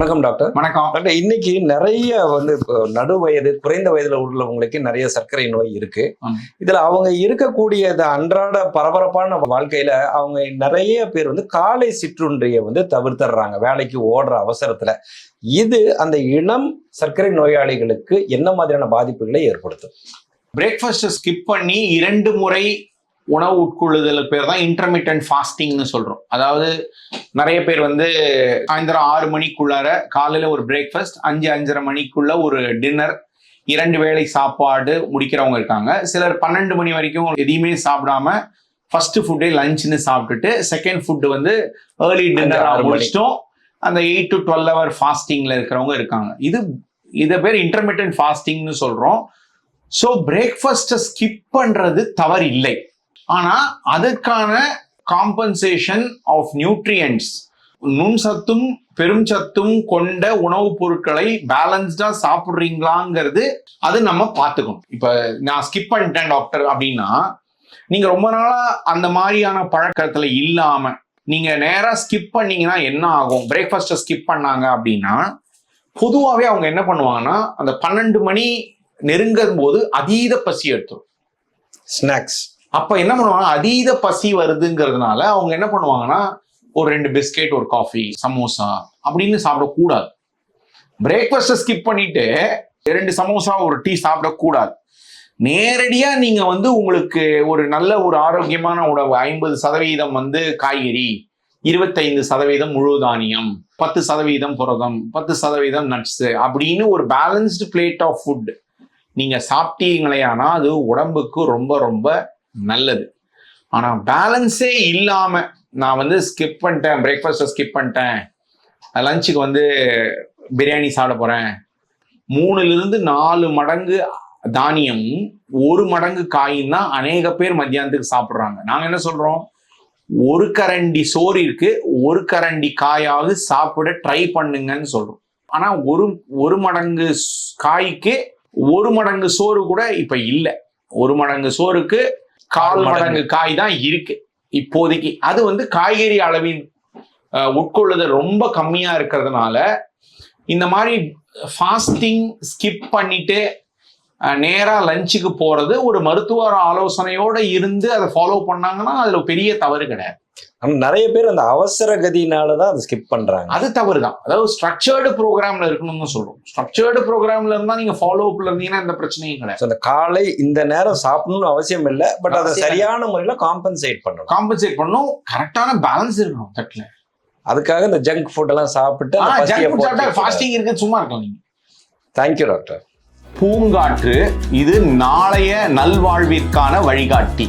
வணக்கம் டாக்டர். வணக்கம். டாக்டர் இன்னைக்கு நிறைய வந்து நடு வயது குறைந்த வயதுல உள்ளவங்களுக்கு நிறைய சர்க்கரை நோய் இருக்கு. இதுல அவங்க இருக்கக்கூடிய இந்த அன்றாட பரபரப்பான வாழ்க்கையில அவங்க நிறைய பேர் வந்து காலை சிற்றுண்டியை வந்து தவிர்த்துறாங்க வேலைக்கு ஓடுற அவசரத்துல. இது அந்த இளம் சர்க்கரை நோயாளிகளுக்கு என்ன மாதிரியான பாதிப்புகளை ஏற்படுத்தும்? பிரேக்ஃபாஸ்ட்டை ஸ்கிப் பண்ணி இரண்டு முறை உணவு உட்கொள்ளுதல் பேர் தான் இன்டர்மீடியன்ட் ஃபாஸ்டிங்னு சொல்றோம். அதாவது நிறைய பேர் வந்து சாயந்தரம் ஆறு மணிக்குள்ளார காலையில ஒரு பிரேக்ஃபாஸ்ட் அஞ்சு அஞ்சரை மணிக்குள்ள ஒரு டின்னர் இரண்டு வேளை சாப்பாடு முடிக்கிறவங்க இருக்காங்க. சிலர் பன்னெண்டு மணி வரைக்கும் எதையுமே சாப்பிடாம ஃபர்ஸ்ட் ஃபுட்டே லஞ்ச்னு சாப்பிட்டுட்டு செகண்ட் ஃபுட் வந்து ஏர்லி டின்னர். முடிச்சிட்டோம். அந்த எயிட் டு டுவெல் ஹவர் ஃபாஸ்டிங்ல இருக்கிறவங்க இருக்காங்க. இது இதை பேர் இன்டர்மீடியன்ட் ஃபாஸ்டிங்னு சொல்றோம். ஸோ பிரேக்ஃபாஸ்ட்டை ஸ்கிப் பண்றது தவறு இல்லை ஆனா அதுக்கான காம்பன்சேஷன் ஆஃப் நியூட்ரியன்ஸ் நுண்சத்தும் பெருஞ்சத்தும் கொண்ட உணவுப் பொருட்களை பேலன்ஸ்டா சாப்பிட்றீங்களாங்கிறது அது நம்ம பார்த்துக்கணும். இப்ப நான் ஸ்கிப் பண்ணிட்டேன் டாக்டர் அப்படின்னா நீங்க ரொம்ப நாளா அந்த மாதிரியான பழக்கத்துல இல்லாம நீங்க நேரா ஸ்கிப் பண்ணீங்கன்னா என்ன ஆகும்? பிரேக்ஃபாஸ்ட்டை ஸ்கிப் பண்ணாங்க அப்படின்னா பொதுவாகவே அவங்க என்ன பண்ணுவாங்கன்னா அந்த பன்னெண்டு மணி நெருங்கும் போது அதீத பசி எடுத்துரும். ஸ்நாக்ஸ் அப்போ என்ன பண்ணுவாங்க? அதீத பசி வருதுங்கிறதுனால அவங்க என்ன பண்ணுவாங்கன்னா ஒரு ரெண்டு பிஸ்கெட் ஒரு காஃபி சமோசா அப்படின்னு சாப்பிடக்கூடாது. பிரேக்ஃபாஸ்ட்டை ஸ்கிப் பண்ணிட்டு ரெண்டு சமோசா ஒரு டீ சாப்பிடக்கூடாது. நேரடியாக நீங்கள் வந்து உங்களுக்கு ஒரு நல்ல ஒரு ஆரோக்கியமான உணவு ஐம்பது சதவீதம் வந்து காய்கறி இருபத்தைந்து சதவீதம் முழு தானியம் பத்து சதவீதம் புரதம் பத்து சதவீதம் நட்ஸ் அப்படின்னு ஒரு பேலன்ஸ்டு பிளேட் ஆஃப் ஃபுட் நீங்கள் சாப்பிட்டீங்களே ஆனால் அது உடம்புக்கு ரொம்ப ரொம்ப நல்லது. ஆனால் பேலன்ஸே இல்லாம நான் வந்து ஸ்கிப் பண்ணிட்டேன் பிரேக்ஃபாஸ்ட்டை ஸ்கிப் பண்ணிட்டேன் லஞ்சுக்கு வந்து பிரியாணி சாப்பிட போகிறேன் மூணுலேருந்து நாலு மடங்கு தானியம் ஒரு மடங்கு காயும் தான் அநேக பேர் மத்தியானத்துக்கு சாப்பிட்றாங்க. நாங்கள் என்ன சொல்கிறோம் ஒரு கரண்டி சோறு இருக்கு ஒரு கரண்டி காயாவது சாப்பிட ட்ரை பண்ணுங்கன்னு சொல்கிறோம் ஆனால் ஒரு ஒரு மடங்கு காய்க்கு ஒரு மடங்கு சோறு கூட இப்போ இல்லை. ஒரு மடங்கு சோறுக்கு கால் மடங்கு. காய் தான் இருக்கு இப்போதைக்கு அது வந்து காய்கறி அளவின் உட்கொள்ளுதல் ரொம்ப கம்மியா இருக்கிறதுனால இந்த மாதிரி ஃபாஸ்டிங் ஸ்கிப் பண்ணிட்டு அஹ், நேரா லஞ்சுக்கு போறது ஒரு மருத்துவர் ஆலோசனையோட இருந்து அதை ஃபாலோ பண்ணாங்கன்னா அதுல பெரிய தவறு கிடையாது நிறைய பேர் அந்த அவசர கதினாலதான் அதை ஸ்கிப் பண்றாங்க. அது தவறு தான் அதாவது ஸ்ட்ரக்சர்டு ப்ரோக்ராம்ல இருக்கணும்னு சொல்றோம். ஸ்ட்ரக்சர்டு ப்ரோக்ராம்ல இருந்தா நீங்க ஃபாலோ அப்ல இருந்தீங்கன்னா எந்த பிரச்சனையும் கிடையாது. So, அந்த காலை இந்த நேரம் சாப்பிடணும்னு அவசியம் இல்லை பட் அதை சரியான முறையில காம்பன்சேட் பண்ணணும். காம்பன்சேட் பண்ணும் கரெக்டான பேலன்ஸ் இருக்கணும் தட்டுல. அதுக்காக இந்த ஜங்க் ஃபுட் எல்லாம் சாப்பிட்டு ஜங்க் ஃபுட் சாப்பிட்டா ஃபாஸ்டிங் இருக்கு சும்மா இருக்கலாம் நீங்க. தேங்க்யூ டாக்டர் பூங்காற்று இது நாளைய நல்வாழ்விற்கான வழிகாட்டி.